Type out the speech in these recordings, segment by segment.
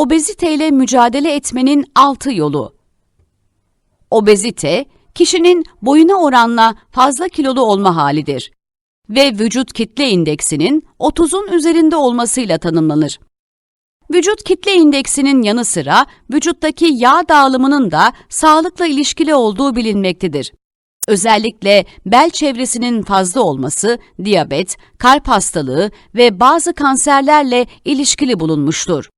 Obeziteyle mücadele etmenin 6 yolu. Obezite, kişinin boyuna oranla fazla kilolu olma halidir ve vücut kitle indeksinin 30'un üzerinde olmasıyla tanımlanır. Vücut kitle indeksinin yanı sıra vücuttaki yağ dağılımının da sağlıkla ilişkili olduğu bilinmektedir. Özellikle bel çevresinin fazla olması, diyabet, kalp hastalığı ve bazı kanserlerle ilişkili bulunmuştur.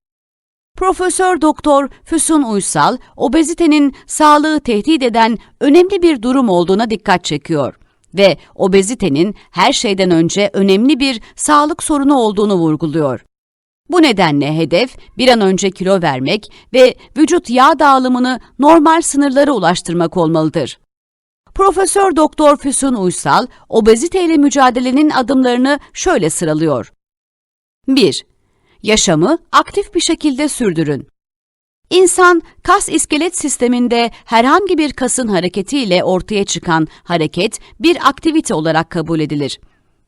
Profesör Doktor Füsun Uysal, obezitenin sağlığı tehdit eden önemli bir durum olduğuna dikkat çekiyor ve obezitenin her şeyden önce önemli bir sağlık sorunu olduğunu vurguluyor. Bu nedenle hedef bir an önce kilo vermek ve vücut yağ dağılımını normal sınırlara ulaştırmak olmalıdır. Profesör Doktor Füsun Uysal, obeziteyle mücadelenin adımlarını şöyle sıralıyor. 1. Yaşamı aktif bir şekilde sürdürün. İnsan, kas iskelet sisteminde herhangi bir kasın hareketiyle ortaya çıkan hareket bir aktivite olarak kabul edilir.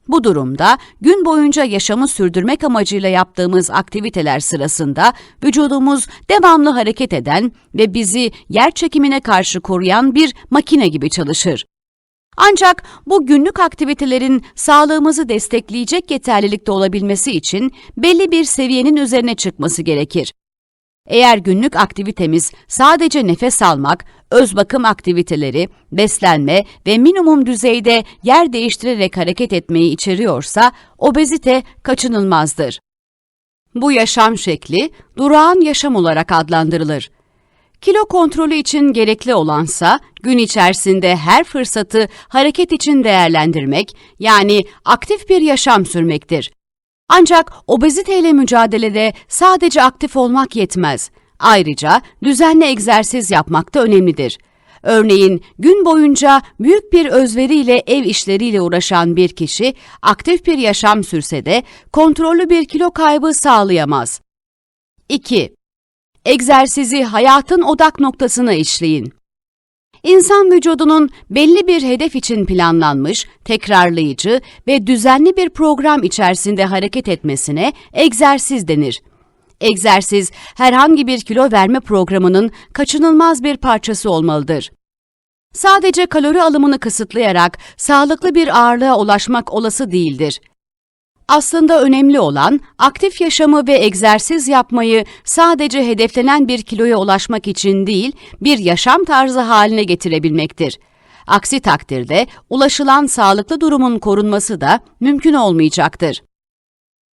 Bu durumda gün boyunca yaşamı sürdürmek amacıyla yaptığımız aktiviteler sırasında vücudumuz devamlı hareket eden ve bizi yer çekimine karşı koruyan bir makine gibi çalışır. Ancak bu günlük aktivitelerin sağlığımızı destekleyecek yeterlilikte olabilmesi için belli bir seviyenin üzerine çıkması gerekir. Eğer günlük aktivitemiz sadece nefes almak, öz bakım aktiviteleri, beslenme ve minimum düzeyde yer değiştirerek hareket etmeyi içeriyorsa obezite kaçınılmazdır. Bu yaşam şekli durağan yaşam olarak adlandırılır. Kilo kontrolü için gerekli olansa gün içerisinde her fırsatı hareket için değerlendirmek yani aktif bir yaşam sürmektir. Ancak obeziteyle mücadelede sadece aktif olmak yetmez. Ayrıca düzenli egzersiz yapmak da önemlidir. Örneğin gün boyunca büyük bir özveriyle ev işleriyle uğraşan bir kişi aktif bir yaşam sürse de kontrollü bir kilo kaybı sağlayamaz. 2. Egzersizi hayatın odak noktasına işleyin. İnsan vücudunun belli bir hedef için planlanmış, tekrarlayıcı ve düzenli bir program içerisinde hareket etmesine egzersiz denir. Egzersiz, herhangi bir kilo verme programının kaçınılmaz bir parçası olmalıdır. Sadece kalori alımını kısıtlayarak sağlıklı bir ağırlığa ulaşmak olası değildir. Aslında önemli olan aktif yaşamı ve egzersiz yapmayı sadece hedeflenen bir kiloya ulaşmak için değil, bir yaşam tarzı haline getirebilmektir. Aksi takdirde ulaşılan sağlıklı durumun korunması da mümkün olmayacaktır.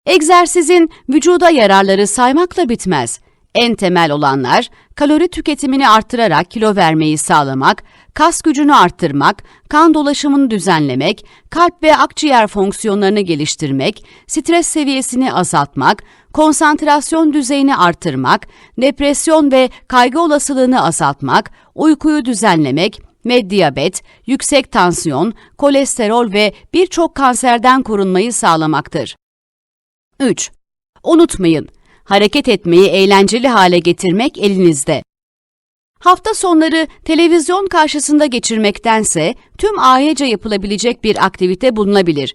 Egzersizin vücuda yararları saymakla bitmez. En temel olanlar kalori tüketimini arttırarak kilo vermeyi sağlamak, kas gücünü arttırmak, kan dolaşımını düzenlemek, kalp ve akciğer fonksiyonlarını geliştirmek, stres seviyesini azaltmak, konsantrasyon düzeyini arttırmak, depresyon ve kaygı olasılığını azaltmak, uykuyu düzenlemek ve diyabet, yüksek tansiyon, kolesterol ve birçok kanserden korunmayı sağlamaktır. 3. Unutmayın, hareket etmeyi eğlenceli hale getirmek elinizde. Hafta sonları televizyon karşısında geçirmektense tüm ailece yapılabilecek bir aktivite bulunabilir.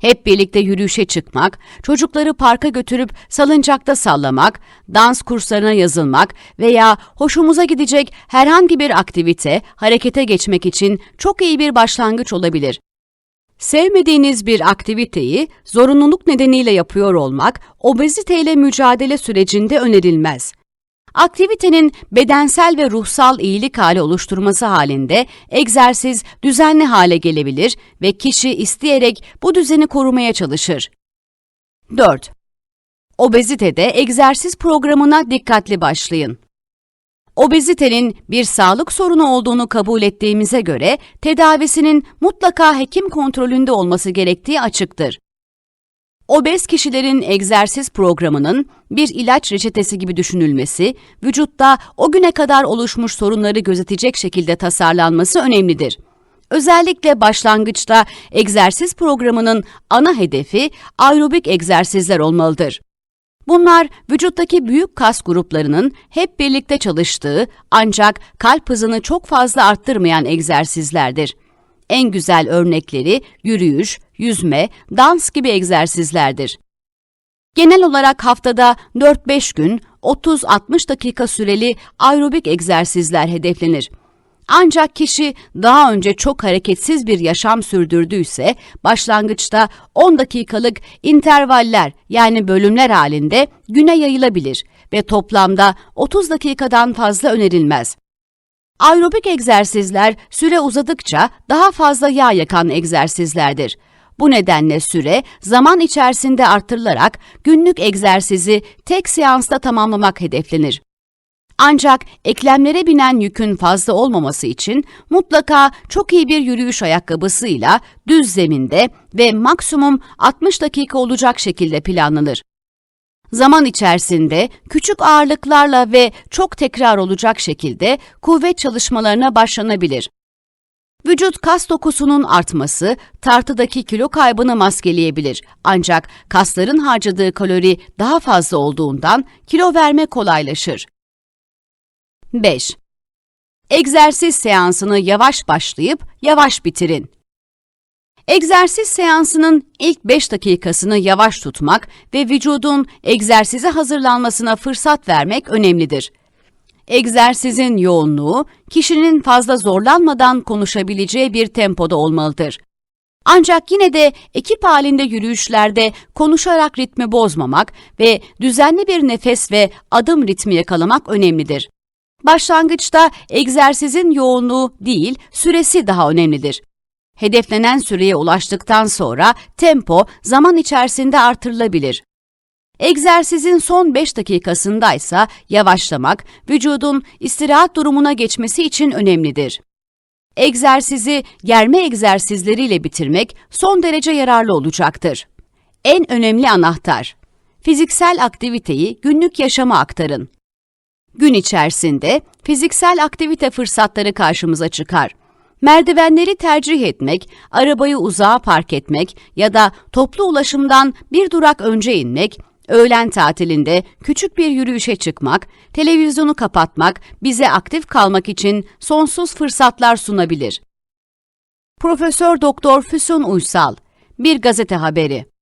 Hep birlikte yürüyüşe çıkmak, çocukları parka götürüp salıncakta sallamak, dans kurslarına yazılmak veya hoşumuza gidecek herhangi bir aktivite harekete geçmek için çok iyi bir başlangıç olabilir. Sevmediğiniz bir aktiviteyi zorunluluk nedeniyle yapıyor olmak obeziteyle mücadele sürecinde önerilmez. Aktivitenin bedensel ve ruhsal iyilik hali oluşturması halinde egzersiz düzenli hale gelebilir ve kişi isteyerek bu düzeni korumaya çalışır. 4. Obezitede egzersiz programına dikkatli başlayın. Obezitenin bir sağlık sorunu olduğunu kabul ettiğimize göre tedavisinin mutlaka hekim kontrolünde olması gerektiği açıktır. Obez kişilerin egzersiz programının bir ilaç reçetesi gibi düşünülmesi, vücutta o güne kadar oluşmuş sorunları gözetecek şekilde tasarlanması önemlidir. Özellikle başlangıçta egzersiz programının ana hedefi aerobik egzersizler olmalıdır. Bunlar vücuttaki büyük kas gruplarının hep birlikte çalıştığı ancak kalp hızını çok fazla arttırmayan egzersizlerdir. En güzel örnekleri yürüyüş, yüzme, dans gibi egzersizlerdir. Genel olarak haftada 4-5 gün 30-60 dakika süreli aerobik egzersizler hedeflenir. Ancak kişi daha önce çok hareketsiz bir yaşam sürdürdüyse başlangıçta 10 dakikalık intervaller yani bölümler halinde güne yayılabilir ve toplamda 30 dakikadan fazla önerilmez. Aerobik egzersizler süre uzadıkça daha fazla yağ yakan egzersizlerdir. Bu nedenle süre zaman içerisinde artırılarak günlük egzersizi tek seansta tamamlamak hedeflenir. Ancak eklemlere binen yükün fazla olmaması için mutlaka çok iyi bir yürüyüş ayakkabısıyla düz zeminde ve maksimum 60 dakika olacak şekilde planlanır. Zaman içerisinde küçük ağırlıklarla ve çok tekrar olacak şekilde kuvvet çalışmalarına başlanabilir. Vücut kas dokusunun artması tartıdaki kilo kaybını maskeleyebilir. Ancak kasların harcadığı kalori daha fazla olduğundan kilo verme kolaylaşır. 5. Egzersiz seansını yavaş başlayıp yavaş bitirin. Egzersiz seansının ilk 5 dakikasını yavaş tutmak ve vücudun egzersize hazırlanmasına fırsat vermek önemlidir. Egzersizin yoğunluğu, kişinin fazla zorlanmadan konuşabileceği bir tempoda olmalıdır. Ancak yine de ekip halinde yürüyüşlerde konuşarak ritmi bozmamak ve düzenli bir nefes ve adım ritmi yakalamak önemlidir. Başlangıçta egzersizin yoğunluğu değil, süresi daha önemlidir. Hedeflenen süreye ulaştıktan sonra tempo zaman içerisinde artırılabilir. Egzersizin son 5 dakikasında ise yavaşlamak vücudun istirahat durumuna geçmesi için önemlidir. Egzersizi germe egzersizleriyle bitirmek son derece yararlı olacaktır. En önemli anahtar. Fiziksel aktiviteyi günlük yaşama aktarın. Gün içerisinde fiziksel aktivite fırsatları karşımıza çıkar. Merdivenleri tercih etmek, arabayı uzağa park etmek ya da toplu ulaşımdan bir durak önce inmek, öğlen tatilinde küçük bir yürüyüşe çıkmak, televizyonu kapatmak bize aktif kalmak için sonsuz fırsatlar sunabilir. Profesör Doktor Füsun Uysal, bir gazete haberi.